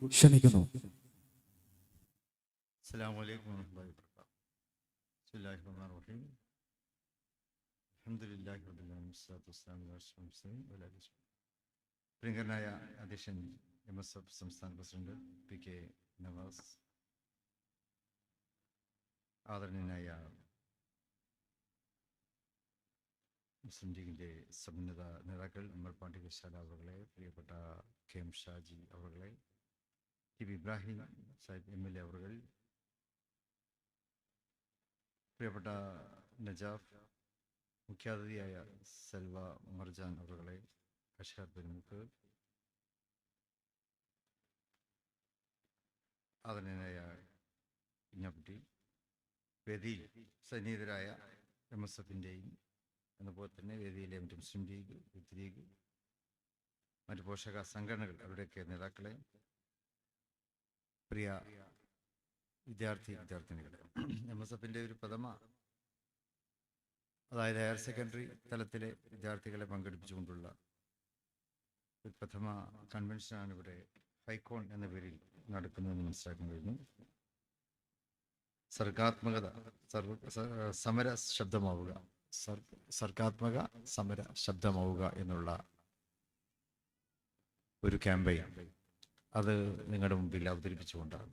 ക്ഷണിക്കുന്നു السلام عليكم ورحمة الله وبركاته بسم الله الرحمن الرحيم الحمد لله رب العالمين والصلاة والسلام على أشرف المرسلين وعلى آله وصحبه പ്രിയങ്കരനായ അധ്യക്ഷൻ എം എസ് എഫ് സംസ്ഥാന പ്രസിഡന്റ് പി കെ നവാസ് ആദരണീയനായ മുസ്ലിം ലീഗിൻ്റെ സമുന്നത നേതാക്കൾ അമർ പാണ്ഡ്യ വിശാല അവകളെ പ്രിയപ്പെട്ട K M Shaji അവകളെ T Ibrahim Sahib M L A അവർ പ്രിയപ്പെട്ട നജാഫ് മുഖ്യാതിഥിയായ സെൽവ മർജാൻ അവരെ അഷാർ പെരുമുക്ക് ആദരണീയനായ കുഞ്ഞാപ്പുട്ടി വേദിയിൽ സന്നിഹിതരായ എം എസ് എഫിന്റെയും അതുപോലെ തന്നെ വേദിയിലെ മറ്റ് മുസ്ലിം ലീഗ് യൂത്ത് ലീഗ് മറ്റ് പോഷക സംഘടനകൾ അവരുടെയൊക്കെ നേതാക്കളെ പ്രിയ വിദ്യാർത്ഥി വിദ്യാർത്ഥിനികളെ എം എസ് എഫിന്റെ ഒരു പ്രഥമ അതായത് ഹയർ സെക്കൻഡറി തലത്തിലെ വിദ്യാർത്ഥികളെ പങ്കെടുപ്പിച്ചുകൊണ്ടുള്ള ഒരു പ്രഥമ കൺവെൻഷനാണ് ഇവിടെ ഹൈക്കോൺ എന്ന പേരിൽ നടക്കുന്നതെന്ന് മനസ്സിലാക്കാൻ കഴിഞ്ഞു സർഗാത്മകത സർവ സമര ശബ്ദമാവുക സർ- സർഗാത്മക സമര ശബ്ദമാവുക എന്നുള്ള ഒരു ക്യാമ്പയിൻ അത് നിങ്ങളുടെ മുമ്പിൽ അവതരിപ്പിച്ചുകൊണ്ടാണ്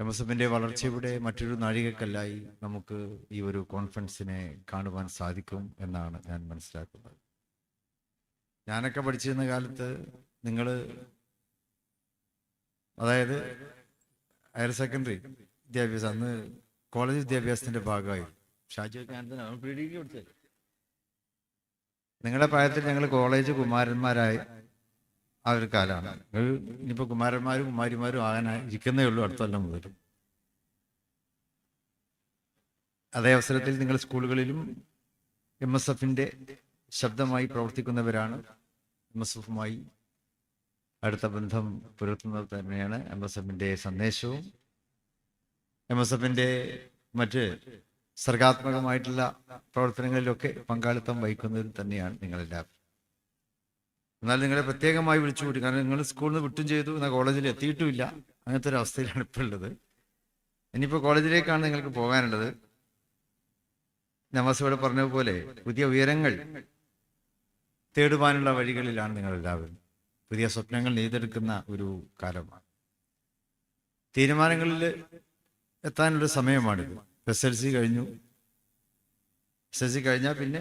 എം എസ് എഫിന്റെ വളർച്ചയുടെ മറ്റൊരു നാഴികക്കല്ലായി നമുക്ക് ഈ ഒരു കോൺഫറൻസിനെ കാണുവാൻ സാധിക്കും എന്നാണ് ഞാൻ മനസ്സിലാക്കുന്നത്. ഞാനൊക്കെ പഠിച്ചിരുന്ന കാലത്ത് നിങ്ങൾ അതായത് ഹയർ സെക്കൻഡറി വിദ്യാഭ്യാസം അന്ന് കോളേജ് വിദ്യാഭ്യാസത്തിന്റെ ഭാഗമായി ഷാജി നിങ്ങളുടെ പ്രായത്തിൽ ഞങ്ങൾ കോളേജ് കുമാരന്മാരായി ആ ഒരു കാലമാണ്. ഇനിയിപ്പോൾ കുമാരന്മാരും കുമാരിമാരും ആകാൻ ഇരിക്കുന്നേ ഉള്ളൂ അടുത്ത കൊല്ലം മുതൽ. അതേ അവസരത്തിൽ നിങ്ങൾ സ്കൂളുകളിലും എം എസ് എഫിന്റെ ശബ്ദമായി പ്രവർത്തിക്കുന്നവരാണ്. എം എസ് എഫുമായി അടുത്ത ബന്ധം പുലർത്തുന്നത് തന്നെയാണ് എം എസ് എഫിന്റെ സന്ദേശവും. എം എസ് എഫിന്റെ മറ്റ് സർഗാത്മകമായിട്ടുള്ള പ്രവർത്തനങ്ങളിലൊക്കെ പങ്കാളിത്തം വഹിക്കുന്നതിൽ തന്നെയാണ് നിങ്ങളെല്ലാവരും. എന്നാൽ നിങ്ങളെ പ്രത്യേകമായി വിളിച്ചു കൂട്ടി. കാരണം നിങ്ങൾ സ്കൂളിൽ നിന്ന് വിട്ടും ചെയ്തു എന്നാൽ കോളേജിൽ എത്തിയിട്ടുമില്ല. അങ്ങനത്തെ ഒരു അവസ്ഥയിലാണ് ഇപ്പോൾ ഉള്ളത്. ഇനിയിപ്പോൾ കോളേജിലേക്കാണ് നിങ്ങൾക്ക് പോകാനുള്ളത്. നവാസ് ഇവിടെ പറഞ്ഞതുപോലെ പുതിയ ഉയരങ്ങൾ തേടുവാനുള്ള വഴികളിലാണ് നിങ്ങൾ എല്ലാവരും പുതിയ സ്വപ്നങ്ങൾ നെയ്തെടുക്കുന്ന ഒരു കാലമാണ്. തീരുമാനങ്ങളിൽ എത്താനുള്ള സമയമാണിത്. എസ് എൽ സി കഴിഞ്ഞു. എസ് എൽ സി കഴിഞ്ഞാൽ പിന്നെ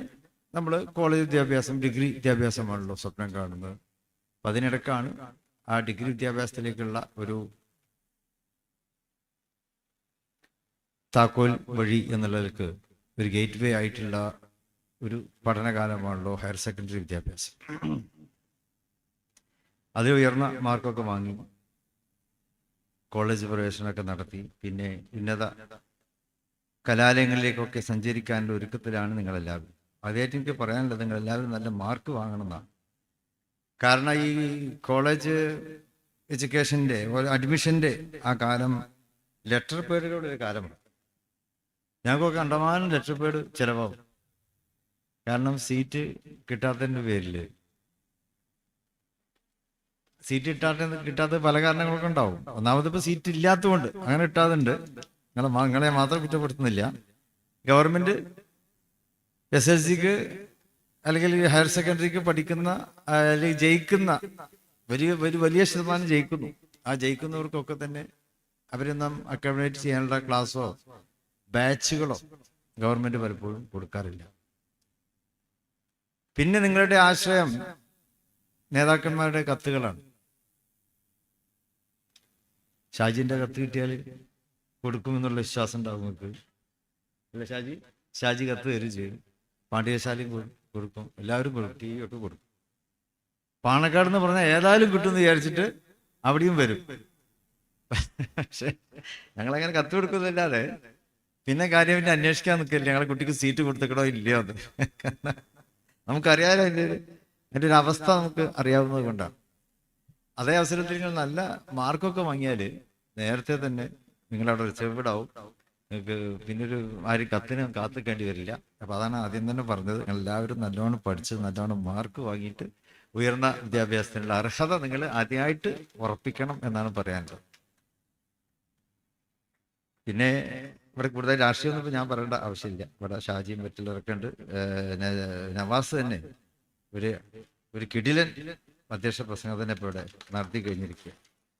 നമ്മൾ കോളേജ് വിദ്യാഭ്യാസം ഡിഗ്രി വിദ്യാഭ്യാസമാണല്ലോ സ്വപ്നം കാണുന്നത്. അപ്പം അതിനിടക്കാണ് ആ ഡിഗ്രി വിദ്യാഭ്യാസത്തിലേക്കുള്ള ഒരു താക്കോൽ വഴി എന്നുള്ളതിലേക്ക് ഒരു ഗേറ്റ് വേ ആയിട്ടുള്ള ഒരു പഠനകാലമാണല്ലോ ഹയർ സെക്കൻഡറി വിദ്യാഭ്യാസം. അത് ഉയർന്ന മാർക്കൊക്കെ വാങ്ങി കോളേജ് പ്രവേശനമൊക്കെ നടത്തി പിന്നെ ഉന്നത കലാലയങ്ങളിലേക്കൊക്കെ സഞ്ചരിക്കാനുള്ള ഒരുക്കത്തിലാണ് നിങ്ങളെല്ലാവരും. ആദ്യമായിട്ട് എനിക്ക് പറയാനുള്ളത് നിങ്ങൾ എല്ലാവരും നല്ല മാർക്ക് വാങ്ങണമെന്നാണ്. കാരണം ഈ കോളേജ് എഡ്യൂക്കേഷന്റെ അഡ്മിഷന്റെ ആ കാലം ലെറ്റർ പേഡുകളുടെ ഒരു കാലമാണ്. ഞങ്ങൾക്കൊക്കെ കണ്ടമാനം ലെറ്റർ പേഡ് ചിലവാകും. കാരണം സീറ്റ് കിട്ടാത്തതിന്റെ പേരിൽ സീറ്റ് കിട്ടാത്ത കിട്ടാത്ത പല കാരണങ്ങളൊക്കെ ഉണ്ടാവും. ഒന്നാമത് ഇപ്പൊ സീറ്റ് ഇല്ലാത്തതുകൊണ്ട് അങ്ങനെ കിട്ടാതുണ്ട്. നിങ്ങളെ നിങ്ങളെ മാത്രം കുറ്റപ്പെടുത്തുന്നില്ല. ഗവൺമെന്റ് എസ് എൽ സിക്ക് അല്ലെങ്കിൽ ഹയർ സെക്കൻഡറിക്ക് പഠിക്കുന്ന അല്ലെങ്കിൽ ജയിക്കുന്ന വലിയ വലിയ വലിയ ശതമാനം ജയിക്കുന്നു. ആ ജയിക്കുന്നവർക്കൊക്കെ തന്നെ അവരെ നാം അക്കോമഡേറ്റ് ചെയ്യാനുള്ള ക്ലാസ്സോ ബാച്ചുകളോ ഗവൺമെന്റ് പലപ്പോഴും കൊടുക്കാറില്ല. പിന്നെ നിങ്ങളുടെ ആശ്രയം നേതാക്കന്മാരുടെ കത്തുകളാണ്. ഷാജിന്റെ കത്ത് കിട്ടിയാൽ കൊടുക്കുമെന്നുള്ള വിശ്വാസം ഉണ്ടാവും നമുക്ക്. അല്ല ഷാജി? ഷാജി കത്ത് തരും ചെയ്യും. പാണ്ഡ്യശാലയും കൊടുക്കും. എല്ലാവരും കൊടുക്കും. ടി ഒക്കെ കൊടുക്കും. പാണക്കാട് എന്ന് പറഞ്ഞാൽ ഏതായാലും കിട്ടുമെന്ന് വിചാരിച്ചിട്ട് അവിടെയും വരും. പക്ഷെ ഞങ്ങളങ്ങനെ കത്ത് കൊടുക്കുന്നില്ലാതെ പിന്നെ കാര്യം പിന്നെ അന്വേഷിക്കാൻ നിൽക്കില്ല. ഞങ്ങളെ കുട്ടിക്ക് സീറ്റ് കൊടുത്തിക്കണോ ഇല്ലയോ അത് നമുക്കറിയാലോ അതിന്റെ ഒരു- അതിന്റെ ഒരു അവസ്ഥ നമുക്ക് അറിയാവുന്നത് കൊണ്ടാണ്. അതേ അവസരത്തിൽ നിങ്ങൾ നല്ല മാർക്കൊക്കെ വാങ്ങിയാൽ നേരത്തെ തന്നെ നിങ്ങളവിടെ റിസർവ്ഡ് ആവും നിങ്ങൾക്ക് പിന്നെ ഒരു ആരും കത്തിന് കാത്തിക്കേണ്ടി വരില്ല. അപ്പൊ അതാണ് ആദ്യം തന്നെ പറഞ്ഞത്. എല്ലാവരും നല്ലോണം പഠിച്ച് നല്ലോണം മാർക്ക് വാങ്ങിയിട്ട് ഉയർന്ന വിദ്യാഭ്യാസത്തിനുള്ള അർഹത നിങ്ങൾ ആദ്യമായിട്ട് ഉറപ്പിക്കണം എന്നാണ് പറയാനുള്ളത്. പിന്നെ ഇവിടെ കൂടുതൽ രാഷ്ട്രീയം ഒന്നും ഞാൻ പറയേണ്ട ആവശ്യമില്ല. ഇവിടെ ഷാജിയും മറ്റുള്ളവരൊക്കെ ഉണ്ട്. നവാസ് തന്നെ ഒരു ഒരു കിടിലൻ അധ്യക്ഷ പ്രസംഗം തന്നെ ഇപ്പോൾ ഇവിടെ നടത്തി കഴിഞ്ഞിരിക്കുക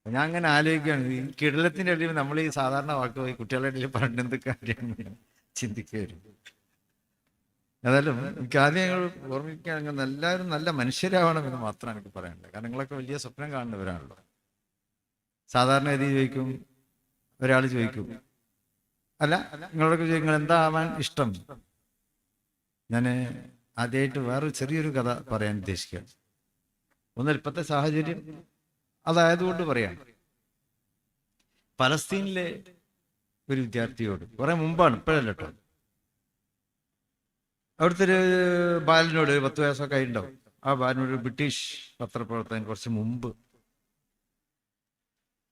ഞാൻ അങ്ങനെ ആലോചിക്കുകയാണ്. ഈ കിടലത്തിന്റെ ഇടയിൽ നമ്മൾ ഈ സാധാരണ വാക്ക് പോയി കുട്ടികളുടെ ഇടയിൽ പറഞ്ഞ എന്ത് കാര്യമാണ് ചിന്തിക്കുകയായിരുന്നു ഏതായാലും എനിക്ക് ആദ്യം ഞങ്ങൾ ഓർമ്മിക്കുകയാണെങ്കിൽ എല്ലാവരും നല്ല മനുഷ്യരാവണം എന്ന് മാത്രമാണ് എനിക്ക് പറയാനുള്ളത് കാരണം നിങ്ങളൊക്കെ വലിയ സ്വപ്നം കാണുന്നവരാണല്ലോ. സാധാരണ ഗതി ചോദിക്കും ഒരാൾ ചോദിക്കും. അല്ല നിങ്ങളൊക്കെ ചോദിക്കും "നിങ്ങൾ എന്താ ആവാൻ ഇഷ്ടം? ഞാൻ ആദ്യമായിട്ട് വേറൊരു ചെറിയൊരു കഥ പറയാൻ ഉദ്ദേശിക്കുക ഒന്നിൽ ഇപ്പോഴത്തെ സാഹചര്യം അതായതുകൊണ്ട് പറയാം. പലസ്തീനിലെ ഒരു വിദ്യാർത്ഥിയോട് കുറെ മുമ്പാണ് ഇപ്പോഴല്ല കേട്ടോ. അവിടുത്തെ ഒരു ബാലനോട് പത്ത് വയസ്സൊക്കെ ആയിട്ടുണ്ടാവും. ആ ബാലനോട് ബ്രിട്ടീഷ് പത്രപ്രവർത്തകൻ കുറച്ച് മുമ്പ്.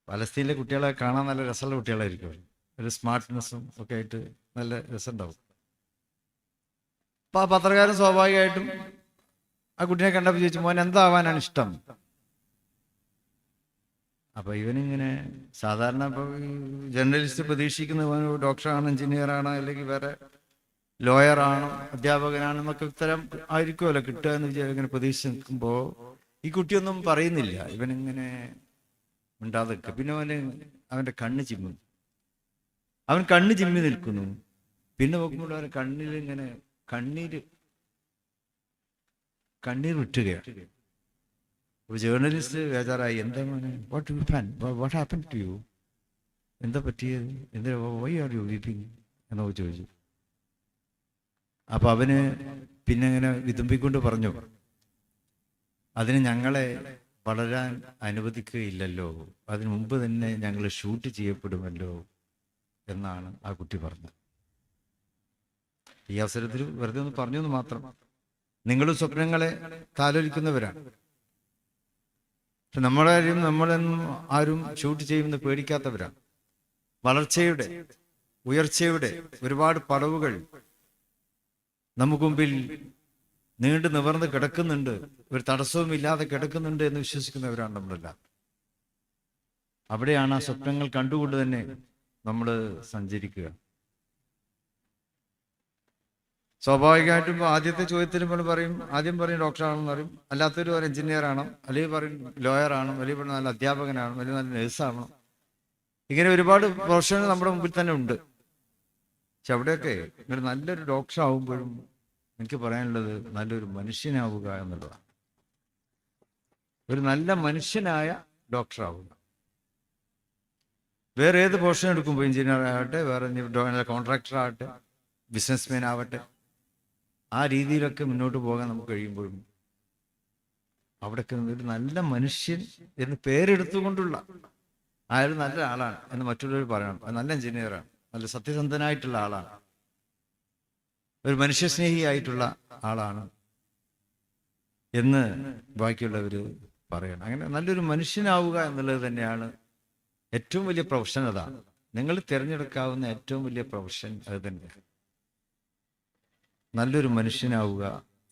പലസ്തീനിലെ കുട്ടികളെ കാണാൻ നല്ല രസമുള്ള കുട്ടികളായിരിക്കും. ഒരു സ്മാർട്ട്നെസ്സും ഒക്കെ ആയിട്ട് നല്ല രസമുണ്ടാവും. അപ്പൊ ആ പത്രക്കാരൻ സ്വാഭാവികമായിട്ടും ആ കുട്ടിനെ കണ്ടപ്പോൾ ചോദിച്ചു മോൻ എന്താവാനാണ് ഇഷ്ടം? അപ്പൊ ഇവനിങ്ങനെ സാധാരണ ഇപ്പൊ ജേർണലിസ്റ്റ് പ്രതീക്ഷിക്കുന്ന ഡോക്ടറാണ് എഞ്ചിനീയർ ആണ് അല്ലെങ്കിൽ വേറെ ലോയർ ആണോ അധ്യാപകനാണെന്നൊക്കെ ഉത്തരം ആയിരിക്കുമല്ലോ കിട്ടുക എന്ന് വിചാരിച്ച് ഇങ്ങനെ പ്രതീക്ഷിച്ച് നിൽക്കുമ്പോ ഈ കുട്ടിയൊന്നും പറയുന്നില്ല. ഇവനിങ്ങനെ മിണ്ടാതെ പിന്നെ അവന് അവന്റെ കണ്ണ് ചിമ്മി അവൻ കണ്ണ് ചിമ്മി നിൽക്കുന്നു. പിന്നെ നോക്കുമ്പോൾ അവൻ കണ്ണിൽ ഇങ്ങനെ കണ്ണീര് കണ്ണീർ വിട്ടുകയാണ്. ഒരു ജേർണലിസ്റ്റ് ബേജാറായി. എന്താ what you fan what happen to you എന്താ പറ്റിയത്? എന്താ വൈ ആർ യു വീപ്പിങ് എന്നൊക്കെ ചോദിച്ചു. അപ്പൊ അവന് പിന്നെ ഇങ്ങനെ വിതുമ്പിക്കൊണ്ട് പറഞ്ഞു. അതിന് ഞങ്ങളെ വളരാൻ അനുവദിക്കുകയില്ലല്ലോ. അതിനു മുമ്പ് തന്നെ ഞങ്ങൾ ഷൂട്ട് ചെയ്യപ്പെടുമല്ലോ എന്നാണ് ആ കുട്ടി പറഞ്ഞത്. ഈ അവസരത്തിൽ വെറുതെ ഒന്ന് പറഞ്ഞു എന്ന് മാത്രം. നിങ്ങളും സ്വപ്നങ്ങളെ താലോലിക്കുന്നവരാണ്. പക്ഷെ നമ്മളാരും നമ്മളെന്നും ആരും ഷൂട്ട് ചെയ്യുമെന്ന് പേടിക്കാത്തവരാണ് വളർച്ചയുടെ ഉയർച്ചയുടെ ഒരുപാട് പടവുകൾ നമുക്ക് മുമ്പിൽ നീണ്ടു നിവർന്ന് കിടക്കുന്നുണ്ട്. ഒരു തടസ്സവും ഇല്ലാതെ കിടക്കുന്നുണ്ട് എന്ന് വിശ്വസിക്കുന്നവരാണ് നമ്മളെല്ലാം. അവിടെയാണ് ആ സ്വപ്നങ്ങൾ കണ്ടുകൊണ്ട് തന്നെ നമ്മൾ സഞ്ചരിക്കുക. സ്വാഭാവികമായിട്ടും ഇപ്പോൾ ആദ്യത്തെ ചോദ്യത്തിൽ നമ്മൾ പറയും ആദ്യം പറയും ഡോക്ടർ ആണെന്ന് പറയും. അല്ലാത്തൊരു പറയും എഞ്ചിനീയർ ആണോ? അല്ലെങ്കിൽ പറയും ലോയർ ആണോ? അല്ലെങ്കിൽ നല്ല അധ്യാപകനാണോ? അല്ലെങ്കിൽ നല്ല നേഴ്സാണോ? ഇങ്ങനെ ഒരുപാട് പ്രൊഫഷനുകൾ നമ്മുടെ മുമ്പിൽ തന്നെ ഉണ്ട്. പക്ഷെ അവിടെയൊക്കെ ഇങ്ങനെ നല്ലൊരു ഡോക്ടർ ആവുമ്പോഴും എനിക്ക് പറയാനുള്ളത് നല്ലൊരു മനുഷ്യനാവുക എന്നുള്ളതാണ്. ഒരു നല്ല മനുഷ്യനായ ഡോക്ടർ ആവുക. വേറെ ഏത് പോർഷൻ എടുക്കുമ്പോൾ എഞ്ചിനീയർ ആകട്ടെ വേറെ കോൺട്രാക്ടർ ആകട്ടെ ബിസിനസ്മാൻ ആവട്ടെ ആ രീതിയിലൊക്കെ മുന്നോട്ട് പോകാൻ നമുക്ക് കഴിയുമ്പോഴും അവിടെയൊക്കെ ഒരു നല്ല മനുഷ്യൻ എന്ന് പേരെടുത്തുകൊണ്ടുള്ള അയാൾ നല്ല ആളാണ് എന്ന് മറ്റുള്ളവർ പറയണം. നല്ല എഞ്ചിനീയറാണ് നല്ല സത്യസന്ധനായിട്ടുള്ള ആളാണ്. ഒരു മനുഷ്യസ്നേഹിയായിട്ടുള്ള ആളാണ് എന്ന് ബാക്കിയുള്ളവർ പറയണം. അങ്ങനെ നല്ലൊരു മനുഷ്യനാവുക എന്നുള്ളത് തന്നെയാണ് ഏറ്റവും വലിയ പ്രൊഫഷൻ അതാണ്. നിങ്ങൾ തിരഞ്ഞെടുക്കാവുന്ന ഏറ്റവും വലിയ പ്രൊഫഷൻ അത് തന്നെയാണ്. നല്ലൊരു മനുഷ്യനാവുക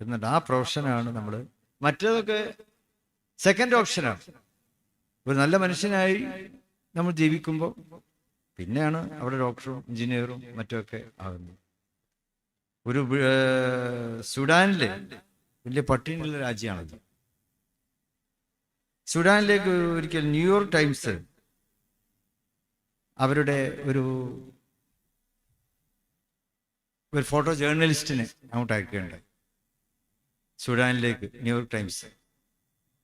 എന്നിട്ട് ആ പ്രൊഫഷനാണ് നമ്മൾ മറ്റേതൊക്കെ സെക്കൻഡ് ഓപ്ഷനാണ് ഒരു നല്ല മനുഷ്യനായി നമ്മൾ ജീവിക്കുമ്പോൾ പിന്നെയാണ് അവിടെ ഡോക്ടറും എഞ്ചിനീയറും മറ്റുമൊക്കെ ആകുന്നത് ഒരു സുഡാനിലെ വലിയ പട്ടിണിയുള്ള രാജ്യമാണത്. സുഡാനിലേക്ക് ഒരിക്കൽ ന്യൂയോർക്ക് ടൈംസ് അവരുടെ ഒരു ഒരു ഫോട്ടോ ജേർണലിസ്റ്റിനെ അങ്ങോട്ട് അയക്കുകയുണ്ടായി സുഡാനിലേക്ക് ന്യൂയോർക്ക് ടൈംസ്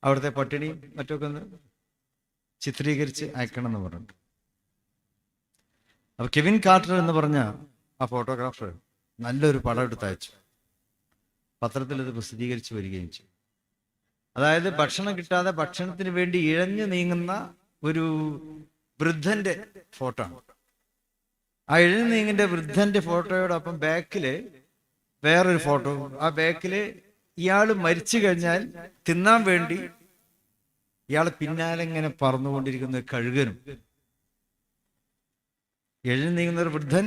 അവിടുത്തെ പട്ടിണി മറ്റൊക്കെ ഒന്ന് ചിത്രീകരിച്ച് അയക്കണം എന്ന് പറഞ്ഞിട്ട് അപ്പൊ കെവിൻ കാർട്ടർ എന്ന് പറഞ്ഞ ആ ഫോട്ടോഗ്രാഫർ നല്ലൊരു പടം എടുത്ത് അയച്ചു. പത്രത്തിൽ അത് പ്രസിദ്ധീകരിച്ച് വരികയും ചെയ്തു. അതായത് ഭക്ഷണം കിട്ടാതെ ഭക്ഷണത്തിന് വേണ്ടി ഇഴഞ്ഞു നീങ്ങുന്ന ഒരു വൃദ്ധന്റെ ഫോട്ടോ ആണ്. ആ എഴുന്നീങ്ങിന്റെ വൃദ്ധന്റെ ഫോട്ടോയോടൊപ്പം ബാക്കിൽ വേറൊരു ഫോട്ടോ. ആ ബാക്കിൽ ഇയാൾ മരിച്ചു കഴിഞ്ഞാൽ തിന്നാൻ വേണ്ടി ഇയാൾ പിന്നാലെ ഇങ്ങനെ പറന്നുകൊണ്ടിരിക്കുന്ന കഴുകനും. എഴുന്നീങ്ങുന്ന ഒരു വൃദ്ധൻ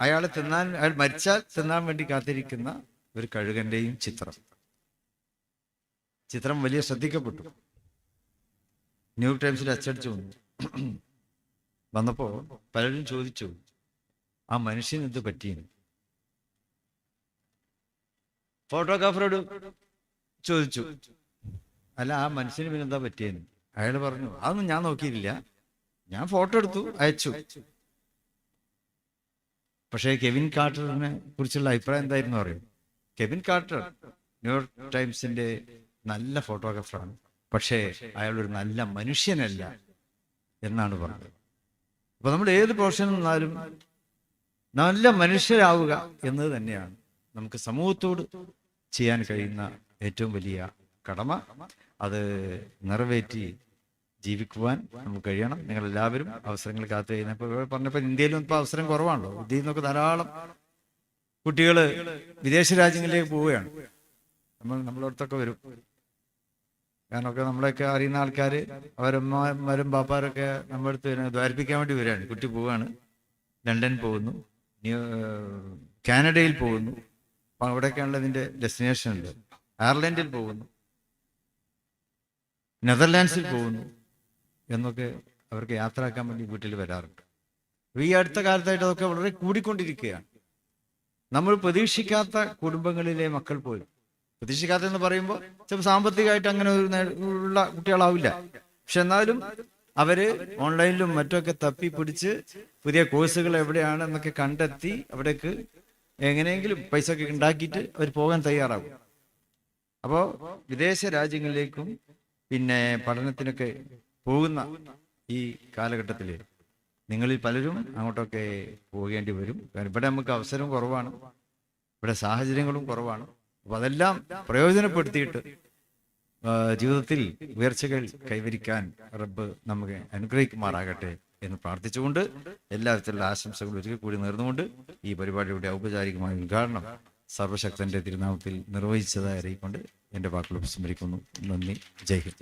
അയാളെ തിന്നാൻ അയാൾ മരിച്ചാൽ തിന്നാൻ വേണ്ടി കാത്തിരിക്കുന്ന ഒരു കഴുകന്റെയും ചിത്രം. ചിത്രം വലിയ ശ്രദ്ധിക്കപ്പെട്ടു. ന്യൂ ടൈംസിൽ അച്ചടിച്ചു വന്നു. വന്നപ്പോൾ പലരും ചോദിച്ചു ആ മനുഷ്യന് പറ്റിയെന്ന്? ഫോട്ടോഗ്രാഫറോട് ചോദിച്ചു. അല്ല ആ മനുഷ്യന് പിന്നെ എന്താ പറ്റിയെന്ന്? അയാൾ പറഞ്ഞു അതൊന്നും ഞാൻ നോക്കിയില്ല ഞാൻ ഫോട്ടോ എടുത്തു അയച്ചു. പക്ഷേ കെവിൻ കാർട്ടറിനെ കുറിച്ചുള്ള അഭിപ്രായം എന്തായിരുന്നു അറിയും? കെവിൻ കാർട്ടർ ന്യൂയോർക്ക് ടൈംസിന്റെ നല്ല ഫോട്ടോഗ്രാഫറാണ് പക്ഷേ അയാൾ ഒരു നല്ല മനുഷ്യനല്ല എന്നാണ് പറഞ്ഞത്. അപ്പൊ നമ്മൾ ഏത് പ്രൊഫഷൻ നിന്നാലും നല്ല മനുഷ്യരാവുക എന്നത് തന്നെയാണ് നമുക്ക് സമൂഹത്തോട് ചെയ്യാൻ കഴിയുന്ന ഏറ്റവും വലിയ കടമ. അത് നിറവേറ്റി ജീവിക്കുവാൻ നമുക്ക് കഴിയണം. നിങ്ങൾ എല്ലാവരും അവസരങ്ങൾ കാത്തു കഴിഞ്ഞപ്പോൾ പറഞ്ഞപ്പോൾ ഇന്ത്യയിലും ഇപ്പോൾ അവസരം കുറവാണല്ലോ. ഇന്ത്യയിൽ നിന്നൊക്കെ ധാരാളം കുട്ടികൾ വിദേശ രാജ്യങ്ങളിലേക്ക് പോവുകയാണ്. നമ്മൾ നമ്മളടുത്തൊക്കെ വരും. കാരണമൊക്കെ നമ്മളെയൊക്കെ അറിയുന്ന ആൾക്കാർ അവരമ്മമാരും ബാപ്പാരൊക്കെ നമ്മുടെ അടുത്ത് ദ്വാരിപ്പിക്കാൻ വേണ്ടി വരികയാണ്. കുട്ടി പോവുകയാണ്. ലണ്ടൻ പോകുന്നു. കാനഡയിൽ പോകുന്നു. അപ്പം അവിടെയൊക്കെയാണല്ലോ ഇതിന്റെ ഡെസ്റ്റിനേഷൻ ഉണ്ട് അയർലൻഡിൽ പോകുന്നു. നെതർലാൻഡ്സിൽ പോകുന്നു എന്നൊക്കെ അവർക്ക് യാത്രയാക്കാൻ വേണ്ടി വീട്ടിൽ വരാറുണ്ട്. ഈ അടുത്ത കാലത്തായിട്ട് അതൊക്കെ വളരെ കൂടിക്കൊണ്ടിരിക്കുകയാണ്. നമ്മൾ പ്രതീക്ഷിക്കാത്ത കുടുംബങ്ങളിലെ മക്കൾ പോലും. പ്രതീക്ഷിക്കാത്ത എന്ന് പറയുമ്പോൾ ചിലപ്പോൾ സാമ്പത്തികമായിട്ട് അങ്ങനെ ഒരു ഉള്ള കുട്ടികളാവില്ല. പക്ഷെ എന്നാലും അവർ ഓൺലൈനിലും മറ്റൊക്കെ തപ്പി പിടിച്ച് പുതിയ കോഴ്സുകൾ എവിടെയാണ് എന്നൊക്കെ കണ്ടെത്തി അവിടേക്ക് എങ്ങനെയെങ്കിലും പൈസ ഒക്കെ ഉണ്ടാക്കിയിട്ട് അവർ പോകാൻ തയ്യാറാകും. അപ്പോൾ വിദേശ രാജ്യങ്ങളിലേക്കും പിന്നെ പഠനത്തിനൊക്കെ പോകുന്ന ഈ കാലഘട്ടത്തിൽ നിങ്ങളിൽ പലരും അങ്ങോട്ടൊക്കെ പോകേണ്ടി വരും. കാരണം ഇവിടെ നമുക്ക് അവസരം കുറവാണ്. ഇവിടെ സാഹചര്യങ്ങളും കുറവാണ്. അപ്പൊ അതെല്ലാം പ്രയോജനപ്പെടുത്തിയിട്ട് ജീവിതത്തിൽ ഉയർച്ചകൾ കൈവരിക്കാൻ റബ്ബ് നമുക്ക് അനുഗ്രഹിക്കുമാറാകട്ടെ എന്ന് പ്രാർത്ഥിച്ചുകൊണ്ട് എല്ലാവിധത്തിലുള്ള ആശംസകൾ ഒരിക്കൽ കൂടി നേർന്നുകൊണ്ട് ഈ പരിപാടിയുടെ ഔപചാരികമായ ഉദ്ഘാടനം സർവശക്തന്റെ തിരുനാമത്തിൽ നിർവഹിച്ചതായി അറിയിക്കൊണ്ട് എന്റെ വാക്കുകൾ സ്മരിക്കുന്നു നന്ദി. ജയ്